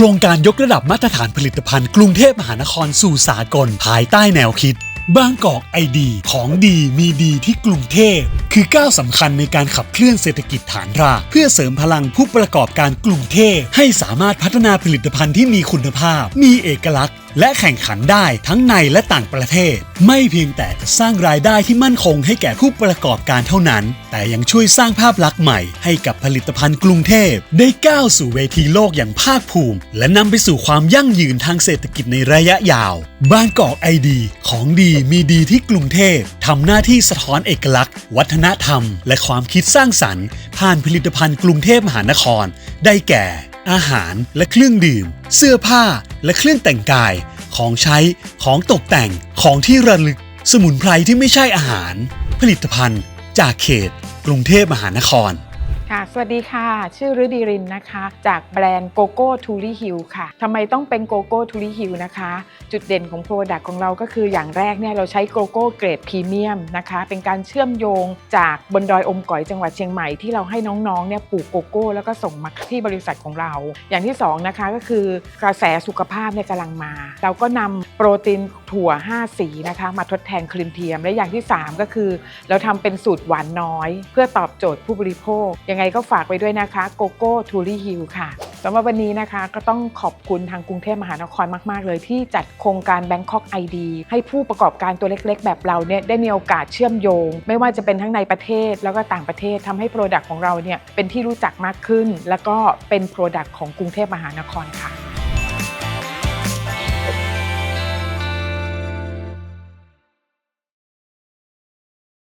ครงการยกระดับมาตรฐานผลิตภัณฑ์กรุงเทพมหานครสู่สากลภายใต้แนวคิด บางกอกไอดี ของดีมีดีที่กรุงเทพ คือก้าวสำคัญในการขับเคลื่อนเศรษฐกิจฐานรากเพื่อเสริมพลังผู้ประกอบการกรุงเทพให้สามารถพัฒนาผลิตภัณฑ์ที่มีคุณภาพ มีเอกลักษณ์ และแข่งขันได้ทั้งในและต่างประเทศ ไม่เพียงแต่จะสร้างรายได้ที่มั่นคงให้แก่ผู้ประกอบการเท่านั้น แต่ยังช่วยสร้างภาพลักษณ์ใหม่ให้กับผลิตภัณฑ์กรุงเทพ ได้ก้าวสู่เวทีโลกอย่างภาคภูมิ และนำไปสู่ความยั่งยืนทางเศรษฐกิจในระยะยาวบางกอกไอดี ของดีมีดีที่กรุงเทพทำหน้าที่สะท้อนเอกลักษณ์ วัฒนธรรม และความคิดสร้างสรรค์ ผ่านผลิตภัณฑ์กรุงเทพมหานคร ได้แก่ อาหารและเครื่องดื่ม เสื้อผ้าและเครื่องแต่งกาย ของใช้ของตกแต่งของที่ระลึก สมุนไพรที่ไม่ใช่อาหาร ผลิตภัณฑ์จากเขต กรุงเทพมหานคร ค่ะ สวัสดีค่ะ ชื่อฤดีรินนะคะ จากแบรนด์โกโก้ทูรี่ฮิลค่ะทำไมต้องเป็นโกโก้ทูรี่ฮิลนะคะ จุดเด่นของโปรดักต์ของเราก็คืออย่างแรกเนี่ยเราใช้โกโก้เกรดพรีเมียมนะคะ เป็นการเชื่อมโยงจากบนดอยอมก๋อยจังหวัดเชียงใหม่ที่เราให้น้องๆเนี่ยปลูกโกโก้ แล้วก็ส่งมาที่บริษัทของเรา อย่างที่สองนะคะก็คือกระแสสุขภาพเนี่ยกำลังมา เราก็นำโปรตีนถั่ว 5 สีนะคะ มาทดแทนครีมเทียมและอย่างที่ 3 ก็คือ เราทำเป็นสูตรหวานน้อย เพื่อตอบโจทย์ผู้บริโภคยังไงก็ฝากไปด้วยนะคะโกโก้ทูรี่ฮิลค่ะสำหรับวันนี้นะคะก็ต้องขอบคุณทางกรุงเทพมหานครมาก ๆ เลยที่จัดโครงการ Bangkok ID ให้ผู้ประกอบการตัวเล็ก ๆ แบบเราเนี่ยได้มีโอกาสเชื่อมโยง ไม่ว่าจะเป็นทั้งในประเทศแล้วก็ต่างประเทศทำให้โปรดักต์ของเราเนี่ยเป็นที่รู้จักมากขึ้น แล้วก็เป็นโปรดักต์ของกรุงเทพมหานครค่ะ